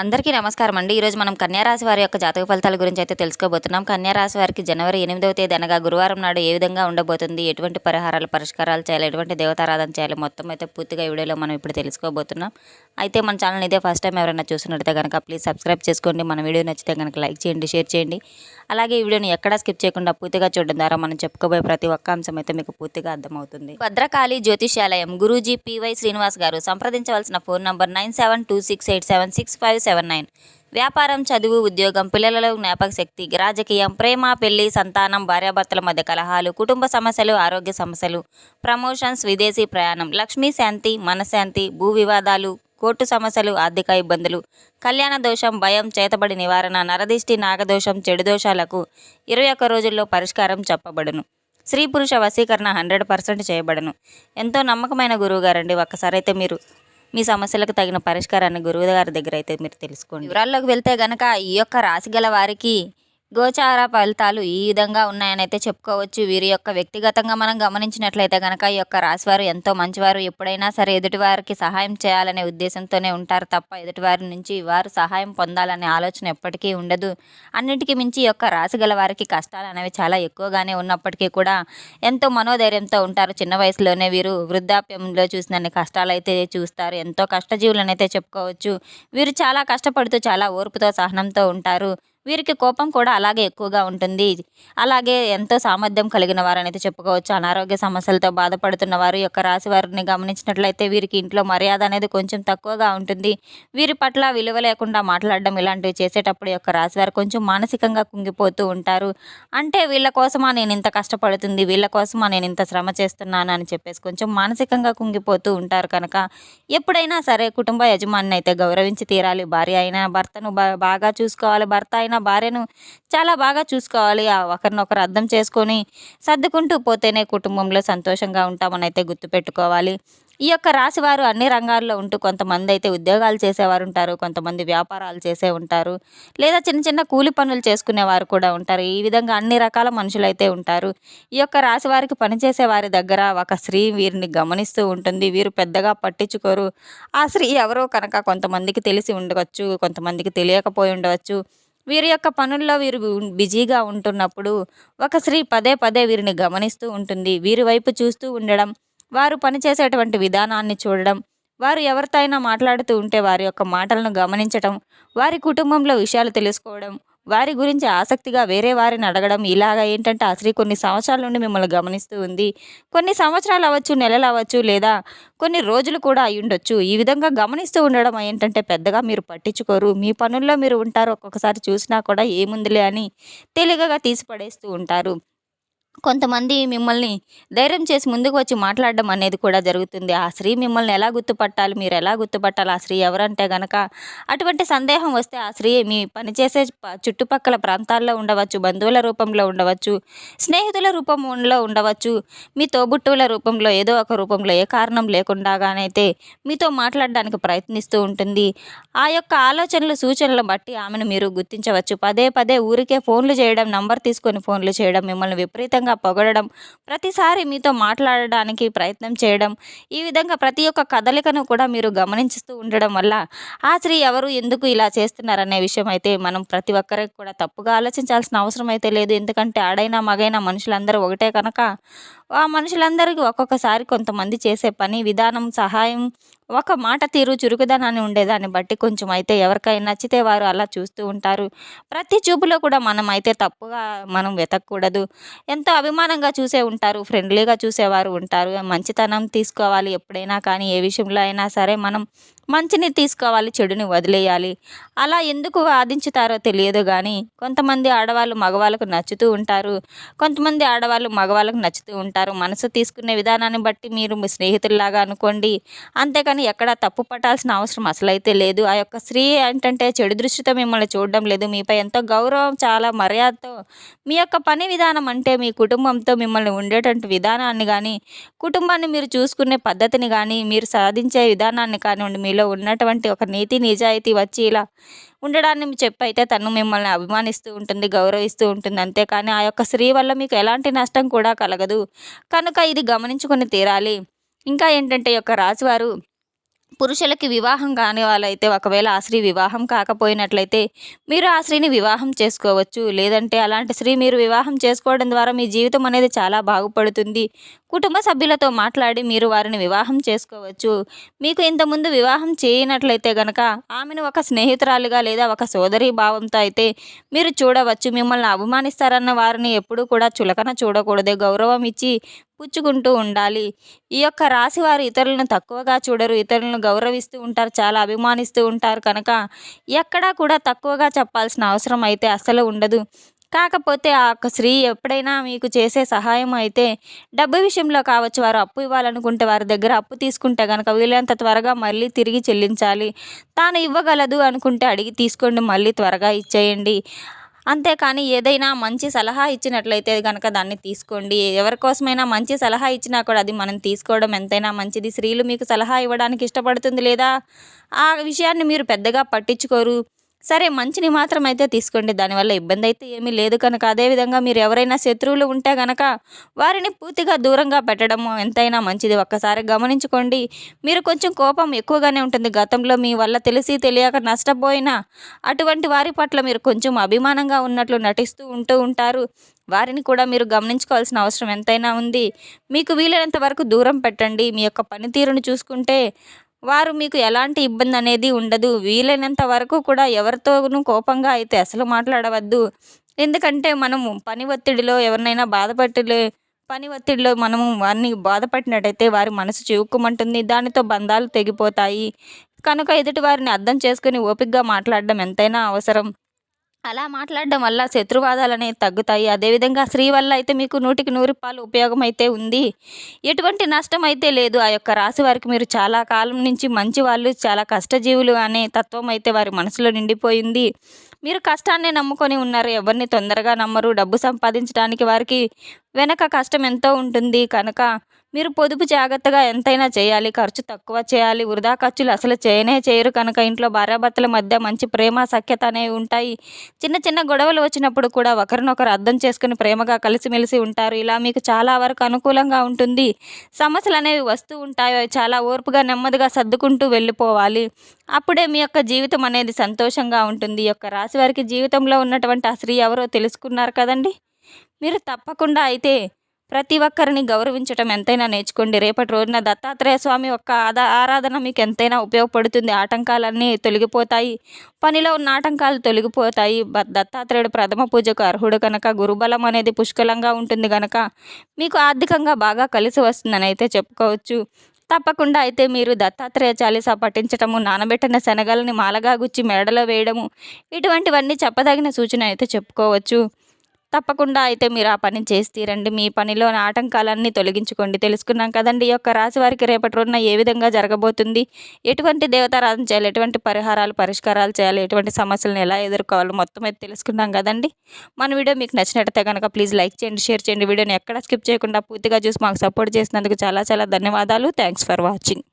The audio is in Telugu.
అందరికీ నమస్కారం అండి. ఈరోజు మనం కన్యారాశి వారి యొక్క జాతక ఫలితాల గురించి అయితే తెలుసుకోబోతున్నాం. కన్యారాశి వారికి జనవరి ఎనిమిదవ తేదీ అనగా గురువారం నాడు ఏ విధంగా ఉండబోతుంది ఎటువంటి పరిహారాలు పరిష్కారాలు చేయాలి ఎటువంటి దేవతారాధన చేయాలి మొత్తం అయితే పూర్తిగా ఈ వీడియోలో మనం ఇప్పుడు తెలుసుకోబోతున్నాం. అయితే మన ఛానల్ ఇదే ఫస్ట్ టైం ఎవరైనా చూస్తున్నట్లయితే కనుక ప్లీజ్ సబ్స్క్రైబ్ చేసుకోండి. మన వీడియో నచ్చితే కనుక లైక్ చేయండి షేర్ చేయండి. అలాగే ఈ వీడియోని ఎక్కడా స్కిప్ చేయకుండా పూర్తిగా చూడడం ద్వారా మనం చెప్పుకోబోయే ప్రతి ఒక్క అంశం అయితే మీకు పూర్తిగా అర్థమవుతుంది. భద్రకాళి జ్యోతిష్యాలయం గురూజీ పివై శ్రీనివాస్ గారు సంప్రదించవలసిన phone number nine seven two six eight seven six five seven nine. వ్యాపారం చదువు ఉద్యోగం పిల్లలలో జ్ఞాపక శక్తి రాజకీయం ప్రేమ పెళ్ళి సంతానం భార్యాభర్తల మధ్య కలహాలు కుటుంబ సమస్యలు ఆరోగ్య సమస్యలు ప్రమోషన్స్ విదేశీ ప్రయాణం లక్ష్మీ శాంతి మనశాంతి భూ వివాదాలు కోర్టు సమస్యలు ఆర్థిక ఇబ్బందులు కళ్యాణ దోషం భయం చేతబడి నివారణ నరదిష్టి నాగదోషం చెడు దోషాలకు ఇరవై ఒక్క రోజుల్లో పరిష్కారం చెప్పబడును. స్త్రీ పురుష వశీకరణ హండ్రెడ్ పర్సెంట్ చేయబడను. ఎంతో నమ్మకమైన గురువు గారండి మీరు మీ సమస్యలకు తగిన పరిష్కారాన్ని గురువు గారి దగ్గర అయితే మీరు తెలుసుకోండి. వివరాల్లోకి వెళ్తే గనక ఈ యొక్క రాశి గల వారికి గోచార ఫలితాలు ఈ విధంగా ఉన్నాయని అయితే చెప్పుకోవచ్చు. వీరి యొక్క వ్యక్తిగతంగా మనం గమనించినట్లయితే కనుక ఈ యొక్క రాశివారు ఎంతో మంచివారు. ఎప్పుడైనా సరే ఎదుటివారికి సహాయం చేయాలనే ఉద్దేశంతోనే ఉంటారు తప్ప ఎదుటివారి నుంచి వారు సహాయం పొందాలనే ఆలోచన ఎప్పటికీ ఉండదు. అన్నిటికీ మించి ఈ యొక్క రాశి గల వారికి కష్టాలు అనేవి చాలా ఎక్కువగానే ఉన్నప్పటికీ కూడా ఎంతో మనోధైర్యంతో ఉంటారు. చిన్న వయసులోనే వీరు వృద్ధాప్యంలో చూసినన్ని కష్టాలు అయితే చూస్తారు. ఎంతో కష్టజీవులనైతే అయితే చెప్పుకోవచ్చు. వీరు చాలా కష్టపడుతూ చాలా ఓర్పుతో సహనంతో ఉంటారు. వీరికి కోపం కూడా అలాగే ఎక్కువగా ఉంటుంది. అలాగే ఎంతో సామర్థ్యం కలిగిన వారనైతే చెప్పుకోవచ్చు. అనారోగ్య సమస్యలతో బాధపడుతున్న వారు ఈ యొక్క రాశి వారిని గమనించినట్లయితే వీరికి ఇంట్లో మర్యాద అనేది కొంచెం తక్కువగా ఉంటుంది. వీరి పట్ల విలువ లేకుండా మాట్లాడడం ఇలాంటివి చేసేటప్పుడు యొక్క రాశి వారు కొంచెం మానసికంగా కుంగిపోతూ ఉంటారు. అంటే వీళ్ళ కోసమా నేను ఇంత కష్టపడుతుంది వీళ్ళ కోసమా నేను ఇంత శ్రమ చేస్తున్నాను అని చెప్పేసి కొంచెం మానసికంగా కుంగిపోతూ ఉంటారు కనుక. ఎప్పుడైనా సరే కుటుంబ యజమాని అయితే గౌరవించి తీరాలి. భార్య అయినా భర్తను బాగా చూసుకోవాలి. భర్త అయినా భార్యను చాలా బాగా చూసుకోవాలి. ఆ ఒకరినొకరు అర్థం చేసుకొని సర్దుకుంటూ పోతేనే కుటుంబంలో సంతోషంగా ఉంటామని అయితే గుర్తుపెట్టుకోవాలి. ఈ యొక్క రాశి వారు అన్ని రంగాల్లో ఉంటూ కొంతమంది అయితే ఉద్యోగాలు చేసేవారు ఉంటారు కొంతమంది వ్యాపారాలు చేసే ఉంటారు లేదా చిన్న చిన్న కూలి పనులు చేసుకునేవారు కూడా ఉంటారు. ఈ విధంగా అన్ని రకాల మనుషులు అయితే ఉంటారు. ఈ యొక్క రాశి వారికి పనిచేసే వారి దగ్గర ఒక స్త్రీ వీరిని గమనిస్తూ ఉంటుంది. వీరు పెద్దగా పట్టించుకోరు. ఆ స్త్రీ ఎవరో కనుక కొంతమందికి తెలిసి ఉండవచ్చు కొంతమందికి తెలియకపోయి ఉండవచ్చు. వీరి యొక్క పనుల్లో వీరు బిజీగా ఉంటున్నప్పుడు ఒక స్త్రీ పదే పదే వీరిని గమనిస్తూ ఉంటుంది. వీరి వైపు చూస్తూ ఉండడం వారు పనిచేసేటువంటి విధానాన్ని చూడడం వారు ఎవరితో అయినా మాట్లాడుతూ ఉంటే వారి యొక్క మాటలను గమనించడం వారి కుటుంబంలో విషయాలు తెలుసుకోవడం వారి గురించి ఆసక్తిగా వేరే వారిని అడగడం ఇలాగా ఏంటంటే ఆ స్త్రీ కొన్ని సంవత్సరాల నుండి మిమ్మల్ని గమనిస్తూ ఉంది. కొన్ని సంవత్సరాలు అవ్వచ్చు నెలలు అవ్వచ్చు లేదా కొన్ని రోజులు కూడా అయి ఉండొచ్చు. ఈ విధంగా గమనిస్తూ ఉండడం ఏంటంటే పెద్దగా మీరు పట్టించుకోరు. మీ పనుల్లో మీరు ఉంటారు. ఒక్కొక్కసారి చూసినా కూడా ఏముందిలే అని తేలికగా తీసి పడేస్తూ ఉంటారు. కొంతమంది మిమ్మల్ని ధైర్యం చేసి ముందుకు వచ్చి మాట్లాడడం అనేది కూడా జరుగుతుంది. ఆ స్త్రీ మిమ్మల్ని ఎలా గుర్తుపట్టాలి? మీరు ఎలా గుర్తుపట్టాలి? ఆ స్త్రీ ఎవరంటే గనక అటువంటి సందేహం వస్తే ఆ స్త్రీ మీ పనిచేసే చుట్టుపక్కల ప్రాంతాల్లో ఉండవచ్చు బంధువుల రూపంలో ఉండవచ్చు స్నేహితుల రూపంలో ఉండవచ్చు మీ తోబుట్టువుల రూపంలో ఏదో ఒక రూపంలో ఏ కారణం లేకుండాగానైతే మీతో మాట్లాడడానికి ప్రయత్నిస్తూ ఉంటుంది. ఆ యొక్క ఆలోచనలు సూచనలు బట్టి ఆమెను మీరు గుర్తించవచ్చు. పదే పదే ఊరికే ఫోన్లు చేయడం నంబర్ తీసుకొని ఫోన్లు చేయడం మిమ్మల్ని విపరీతంగా పొగడడం ప్రతిసారి మీతో మాట్లాడడానికి ప్రయత్నం చేయడం ఈ విధంగా ప్రతి ఒక్క కదలికను కూడా మీరు గమనించుతూ ఉండడం వల్ల ఆ స్త్రీ ఎవరు ఎందుకు ఇలా చేస్తున్నారనే విషయం అయితే మనం ప్రతి ఒక్కరికి కూడా తప్పుగా ఆలోచించాల్సిన అవసరం అయితే లేదు. ఎందుకంటే ఆడైనా మగైనా మనుషులందరూ ఒకటే కనుక ఆ మనుషులందరికీ ఒక్కొక్కసారి కొంతమంది చేసే పని విధానం సహాయం ఒక మాట తీరు చురుకుదనాన్ని ఉండేదాన్ని బట్టి కొంచెం అయితే ఎవరికైనా నచ్చితే వారు అలా చూస్తూ ఉంటారు. ప్రతి చూపులో కూడా మనం అయితే తప్పుగా మనం వెతకూడదు. ఎంతో అభిమానంగా చూసే ఉంటారు ఫ్రెండ్లీగా చూసేవారు ఉంటారు. మంచితనం తీసుకోవాలి ఎప్పుడైనా కానీ ఏ విషయంలో అయినా సరే మనం మంచిని తీసుకోవాలి చెడుని వదిలేయాలి. అలా ఎందుకు వాదించుతారో తెలియదు కానీ కొంతమంది ఆడవాళ్ళు మగవాళ్ళకు నచ్చుతూ ఉంటారు. కొంతమంది ఆడవాళ్ళు మగవాళ్ళకు నచ్చుతూ ఉంటారు. మనసు తీసుకునే విధానాన్ని బట్టి మీరు మీ స్నేహితుల్లాగా అనుకోండి. అంతేకాని ఎక్కడ తప్పు పట్టాల్సిన అవసరం అసలైతే లేదు. ఆ యొక్క స్త్రీ ఏంటంటే చెడు దృష్టితో మిమ్మల్ని చూడడం లేదు. మీపై ఎంతో గౌరవం చాలా మర్యాదతో మీ యొక్క పని విధానం అంటే మీ కుటుంబంతో మిమ్మల్ని ఉండేటువంటి విధానాన్ని కానీ కుటుంబాన్ని మీరు చూసుకునే పద్ధతిని కానీ మీరు సాధించే విధానాన్ని కానివ్వండి మీలో ఉన్నటువంటి ఒక నీతి నిజాయితీ వచ్చి ఇలా ఉండడాన్ని చెప్పైతే తను మిమ్మల్ని అభిమానిస్తూ ఉంటుంది గౌరవిస్తూ ఉంటుంది అంతేకాని ఆ యొక్క స్త్రీ వల్ల మీకు ఎలాంటి నష్టం కూడా కలగదు. కనుక ఇది గమనించుకొని తీరాలి. ఇంకా ఏంటంటే ఈ యొక్క రాజువారు పురుషులకి వివాహం కాని వాళ్ళైతే ఒకవేళ ఆ స్త్రీ వివాహం కాకపోయినట్లయితే మీరు ఆ స్త్రీని వివాహం చేసుకోవచ్చు. లేదంటే అలాంటి స్త్రీ మీరు వివాహం చేసుకోవడం ద్వారా మీ జీవితం అనేది చాలా బాగుపడుతుంది. కుటుంబ సభ్యులతో మాట్లాడి మీరు వారిని వివాహం చేసుకోవచ్చు. మీకు ఇంతకుముందు వివాహం చేయనట్లయితే గనక ఆమెను ఒక స్నేహితురాలుగా లేదా ఒక సోదరి భావంతో అయితే మీరు చూడవచ్చు. మిమ్మల్ని అవమానిస్తారన్న వారిని ఎప్పుడూ కూడా చులకన చూడకూడదు. గౌరవం ఇచ్చి పుచ్చుకుంటూ ఉండాలి. ఈ యొక్క రాశి వారు ఇతరులను తక్కువగా చూడరు ఇతరులను గౌరవిస్తూ ఉంటారు చాలా అభిమానిస్తూ ఉంటారు కనుక ఎక్కడా కూడా తక్కువగా చెప్పాల్సిన అవసరం అయితే అస్సలు ఉండదు. కాకపోతే ఆ యొక్క స్త్రీ ఎప్పుడైనా మీకు చేసే సహాయం అయితే డబ్బు విషయంలో కావచ్చు వారు అప్పు ఇవ్వాలనుకుంటే వారి దగ్గర అప్పు తీసుకుంటే కనుక వీలైనంత త్వరగా మళ్ళీ తిరిగి చెల్లించాలి. తాను ఇవ్వగలదు అనుకుంటే అడిగి తీసుకోండి మళ్ళీ త్వరగా ఇచ్చేయండి. అంతేకాని ఏదైనా మంచి సలహా ఇచ్చినట్లయితే కనుక దాన్ని తీసుకోండి. ఎవరికోసమైనా మంచి సలహా ఇచ్చినా కూడా అది మనం తీసుకోవడం ఎంతైనా మంచిది. స్త్రీలు మీకు సలహా ఇవ్వడానికి ఇష్టపడుతుంది లేదా? ఆ విషయాన్ని మీరు పెద్దగా పట్టించుకోరు. సరే మంచిని మాత్రం అయితే తీసుకోండి. దానివల్ల ఇబ్బంది అయితే ఏమీ లేదు కనుక అదేవిధంగా మీరు ఎవరైనా శత్రువులు ఉంటే కనుక వారిని పూర్తిగా దూరంగా పెట్టడం ఎంతైనా మంచిది. ఒక్కసారి గమనించుకోండి. మీరు కొంచెం కోపం ఎక్కువగానే ఉంటుంది. గతంలో మీ వల్ల తెలిసి తెలియక నష్టపోయినా అటువంటి వారి పట్ల మీరు కొంచెం అభిమానంగా ఉన్నట్లు నటిస్తూ ఉంటూ ఉంటారు. వారిని కూడా మీరు గమనించుకోవాల్సిన అవసరం ఎంతైనా ఉంది. మీకు వీలైనంత వరకు దూరం పెట్టండి. మీ యొక్క పనితీరును చూసుకుంటే వారు మీకు ఎలాంటి ఇబ్బంది అనేది ఉండదు. వీలైనంత వరకు కూడా ఎవరితోనూ కోపంగా అయితే అసలు మాట్లాడవద్దు. ఎందుకంటే మనము పని ఒత్తిడిలో ఎవరినైనా బాధపట్టలే పని ఒత్తిడిలో మనము వారిని బాధపడినట్టయితే వారి మనసు చివుక్కుమంటుంది దానితో బంధాలు తెగిపోతాయి. కనుక ఎదుటి వారిని అర్థం చేసుకుని ఓపికగా మాట్లాడడం ఎంతైనా అవసరం. అలా మాట్లాడడం వల్ల శత్రువాదాలు అనేవి తగ్గుతాయి. అదేవిధంగా స్త్రీ వల్ల అయితే మీకు నూటికి నూరు పాలు ఉపయోగం అయితే ఉంది. ఎటువంటి నష్టం అయితే లేదు. ఆ యొక్క రాశి వారికి మీరు చాలా కాలం నుంచి మంచి వాళ్ళు చాలా కష్టజీవులు అనే తత్వం అయితే వారి మనసులో నిండిపోయింది. మీరు కష్టాన్ని నమ్ముకొని ఉన్నారు. ఎవరిని తొందరగా నమ్మరు. డబ్బు సంపాదించడానికి వారికి వెనక కష్టం ఎంతో ఉంటుంది. కనుక మీరు పొదుపు జాగ్రత్తగా ఎంతైనా చేయాలి. ఖర్చు తక్కువ చేయాలి. వృధా ఖర్చులు అసలు చేయనే చేయరు. కనుక ఇంట్లో భార్యాభర్తల మధ్య మంచి ప్రేమ సఖ్యత అనేవి ఉంటాయి. చిన్న చిన్న గొడవలు వచ్చినప్పుడు కూడా ఒకరినొకరు అర్థం చేసుకుని ప్రేమగా కలిసిమెలిసి ఉంటారు. ఇలా మీకు చాలా వరకు అనుకూలంగా ఉంటుంది. సమస్యలు అనేవి వస్తూ ఉంటాయో. చాలా ఓర్పుగా నెమ్మదిగా సర్దుకుంటూ వెళ్ళిపోవాలి. అప్పుడే మీ యొక్క జీవితం అనేది సంతోషంగా ఉంటుంది. ఈ యొక్క రాశి వారికి జీవితంలో ఉన్నటువంటి ఆ స్త్రీ ఎవరో తెలుసుకున్నారు కదండి? మీరు తప్పకుండా అయితే ప్రతి ఒక్కరిని గౌరవించటం ఎంతైనా నేర్చుకోండి. రేపటి రోజున దత్తాత్రేయ స్వామి యొక్క ఆదా ఆరాధన మీకు ఎంతైనా ఉపయోగపడుతుంది. ఆటంకాలన్నీ తొలగిపోతాయి. పనిలో ఉన్న ఆటంకాలు తొలగిపోతాయి. దత్తాత్రేయుడు ప్రథమ పూజకు అర్హుడు కనుక గురుబలం అనేది పుష్కలంగా ఉంటుంది కనుక మీకు ఆర్థికంగా బాగా కలిసి వస్తుందని అయితే చెప్పుకోవచ్చు. తప్పకుండా అయితే మీరు దత్తాత్రేయ చాలీసా పఠించటము నానబెట్టిన శనగలని మాలగా గుచ్చి మెడలో వేయడము ఇటువంటివన్నీ చెప్పదగిన సూచన అయితే చెప్పుకోవచ్చు. తప్పకుండా అయితే మీరు ఆ పని చేసి తీరండి. మీ పనిలోని ఆటంకాలన్నీ తొలగించుకోండి. తెలుసుకున్నాం కదండి ఈ యొక్క రాశి వారికి రేపటి రోజున ఏ విధంగా జరగబోతుంది? ఎటువంటి దేవతారాధన చేయాలి? ఎటువంటి పరిహారాలు పరిష్కారాలు చేయాలి? ఎటువంటి సమస్యలను ఎలా ఎదుర్కోవాలి? మొత్తం అయితే తెలుసుకున్నాం కదండి. మన వీడియో మీకు నచ్చినట్టయితే కనుక ప్లీజ్ లైక్ చేయండి షేర్ చేయండి. వీడియోని ఎక్కడ స్కిప్ చేయకుండా పూర్తిగా చూసి మాకు సపోర్ట్ చేసినందుకు చాలా చాలా ధన్యవాదాలు. Thanks for watching.